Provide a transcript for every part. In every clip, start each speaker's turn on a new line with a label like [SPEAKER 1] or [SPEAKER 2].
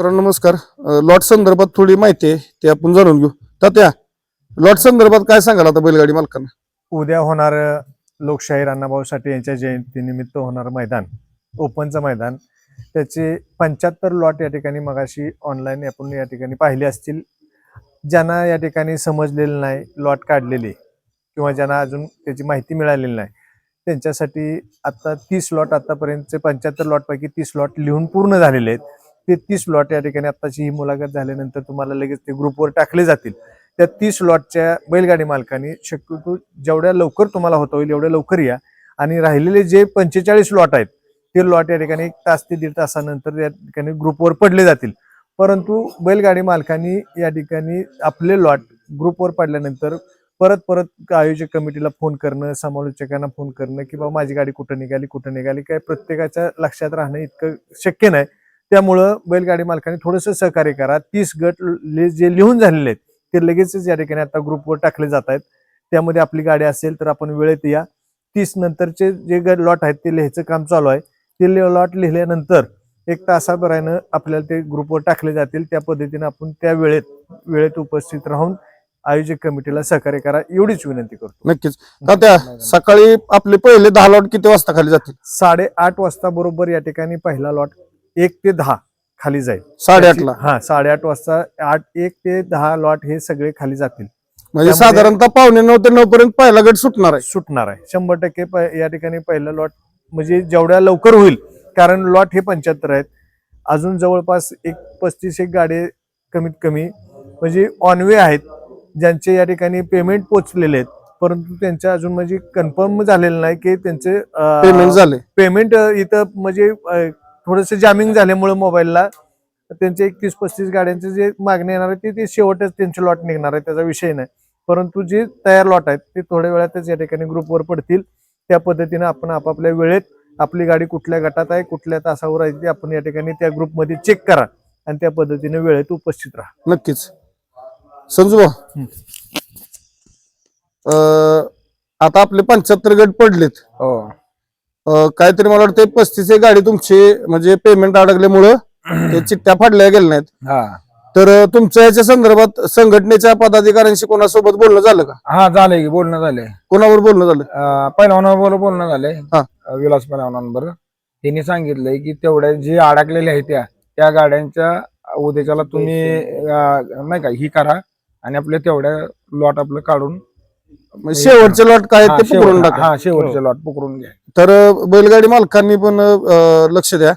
[SPEAKER 1] मित्रांनो नमस्कार. लॉट संदर्भात थोडी माहिती आहे ते आपण जाणून घेऊ. तात्या लॉट संदर्भात काय सांगाल आता बैलगाडी मालकांना?
[SPEAKER 2] उद्या होणार लोकशाही अण्णाभाऊ साठे यांच्या जयंतीनिमित्त होणार मैदान ओपनचं मैदान. त्याचे पंच्याहत्तर लॉट या ठिकाणी मगाशी ऑनलाईन आपण या ठिकाणी पाहिले असतील. ज्यांना या ठिकाणी समजलेलं नाही लॉट काढलेले किंवा ज्यांना अजून त्याची माहिती मिळालेली नाही त्यांच्यासाठी आता तीस लॉट आतापर्यंतचे पंच्याहत्तर लॉटपैकी तीस लॉट लिहून पूर्ण झालेले आहेत. ते तीस लॉट या ठिकाणी आत्ताची ही मुलाखत झाल्यानंतर तुम्हाला लगेच ते ग्रुपवर टाकले जातील. त्या तीस लॉटच्या बैलगाडी मालकांनी शक्यतो जेवढ्या लवकर तुम्हाला होता होईल एवढ्या लवकर या. आणि राहिलेले जे पंचेचाळीस लॉट आहेत ते लॉट या ठिकाणी एक तास ते दीड तासानंतर या ठिकाणी ग्रुपवर पडले जातील. परंतु बैलगाडी मालकांनी या ठिकाणी आपले लॉट ग्रुपवर पडल्यानंतर परत परत आयोजक कमिटीला फोन करणं समालोचकांना फोन करणं की बाबा माझी गाडी कुठं निघाली कुठं निघाली काय प्रत्येकाच्या लक्षात राहणं इतकं शक्य नाही. त्यामुळं बैलगाडी मालकांनी थोडंसं सहकार्य करा. तीस गट जे लिहून झालेले आहेत ते लगेचच या ठिकाणी आता ग्रुपवर टाकले जात आहेत. त्यामध्ये आपली गाडी असेल तर आपण वेळेत या. तीस नंतरचे जे लॉट आहेत ते लिहायचं काम चालू आहे. ते लॉट लिहिल्यानंतर एक तासाभरानं आपल्याला ते ग्रुपवर टाकले जातील. त्या पद्धतीने आपण त्या वेळेत वेळेत उपस्थित राहून आयोजक कमिटीला सहकार्य करा. एवढीच विनंती करतो.
[SPEAKER 1] नक्कीच. तात्या सकाळी आपले पहिले दहा लॉट किती वाजता खाली जातील?
[SPEAKER 2] साडेआठ वाजता बरोबर या ठिकाणी पहिला लॉट एक ते दहा खाली जाईल.
[SPEAKER 1] साडेआठला?
[SPEAKER 2] हा साडेआठ वाजता आठ एक ते दहा लॉट हे सगळे खाली जातील.
[SPEAKER 1] म्हणजे साधारणतः पावणे नऊ ते नऊ पर्यंत पहिला गट सुटणार आहे.
[SPEAKER 2] सुटणार आहे. शंभर टक्के प- या ठिकाणी पहिला लॉट म्हणजे जेवढ्या लवकर होईल कारण लॉट हे पंच्याहत्तर आहेत. अजून जवळपास एक पस्तीस एक गाडी कमीत कमी म्हणजे ऑन वे आहेत. ज्यांचे या ठिकाणी पेमेंट पोचलेले आहेत. परंतु त्यांच्या अजून म्हणजे कन्फर्म झालेलं नाही की त्यांचे
[SPEAKER 1] पेमेंट झाले.
[SPEAKER 2] पेमेंट इथं म्हणजे थोडस जामिंग झाल्यामुळे मोबाईलला त्यांचे एकतीस पस्तीस गाड्यांचे जे मागणी येणार आहे ते ते शेवटच त्यांचे लॉट निघणार आहे त्याचा विषय नाही. परंतु जे तयार लॉट आहेत ते थोड्या वेळातच या ठिकाणी ग्रुपवर पडतील. त्या पद्धतीने आपण आपापल्या वेळेत आपली गाडी कुठल्या गटात आहे कुठल्या तासावर आहे ते आपण या ठिकाणी त्या ग्रुपमध्ये चेक करा. आणि त्या पद्धतीने वेळेत उपस्थित राहा.
[SPEAKER 1] नक्कीच. संजू अं, आता आपले पंच्याहत्तर गट पडलेत.
[SPEAKER 3] हो.
[SPEAKER 1] काहीतरी मला वाटतं पस्तीस एक गाडी तुमची म्हणजे पेमेंट अडकल्यामुळं ते चिठ्ठ्या फाडल्या गेल्या नाहीत.
[SPEAKER 3] हा.
[SPEAKER 1] तर तुमच्या याच्या संदर्भात संघटनेच्या पदाधिकाऱ्यांशी कोणासोबत बोलणं झालं का?
[SPEAKER 3] हा झालंय की बोलणं झालंय.
[SPEAKER 1] कोणावर बोलणं झालं?
[SPEAKER 3] पहिलवानाबरोबर बोलणं झालंय.
[SPEAKER 1] हा.
[SPEAKER 3] विलास पहिलवानांबरोबर त्यांनी सांगितलंय की तेवढ्या जे अडकलेल्या आहेत त्या त्या गाड्यांच्या उद्याच्याला तुम्ही नाही का ही करा आणि आपल्या तेवढ्या लॉट आपलं काढून
[SPEAKER 1] शेवटचे लॉट काय ते पकडून टाका.
[SPEAKER 3] हा शेवटचे लॉट पकडून घ्या.
[SPEAKER 1] तर बैलगाडी मालकांनी पण लक्ष द्या.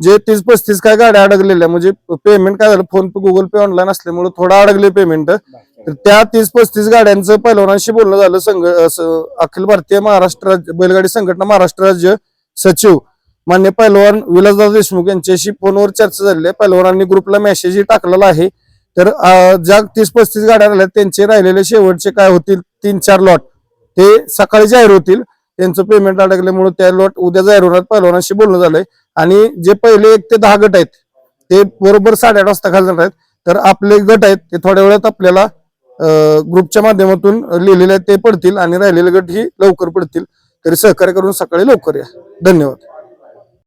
[SPEAKER 1] जे तीस पस्तीस काय गाड्या अडकलेल्या म्हणजे पेमेंट काय झालं? फोन पे गुगल पे ऑनलाईन असल्यामुळे थोडं अडकले पेमेंट तर त्या तीस पस्तीस गाड्यांचं पहिलवानांशी बोलणं झालं संघ अखिल भारतीय महाराष्ट्र राज्य बैलगाडी संघटना महाराष्ट्र राज्य सचिव मान्य पहिलवान विलासदास देशमुख यांच्याशी फोनवर चर्चा झालेली आहे. पहिलवानांनी ग्रुपला मेसेजही टाकलेला आहे. तर ज्या तीस पस्तीस गाड्या राहिल्या त्यांचे राहिलेले शेवटचे काय होतील? तीन चार लॉट ते सकाळी जाहीर होतील. त्यांचं पेमेंट अडकल्यामुळे त्या लॉट उद्या जाहीर होणार पहिलवानांशी बोलणं झालंय. आणि जे पहिले एक ते दहा गट आहेत ते बरोबर साडेआठ वाजता खाली जाणार आहेत. तर आपले गट आहेत ते थोड्या वेळात आपल्याला ग्रुपच्या माध्यमातून लिहिलेले आहेत ते पडतील. आणि राहिलेले गट ही लवकर पडतील. तरी सहकार्य करून सकाळी लवकर या. धन्यवाद.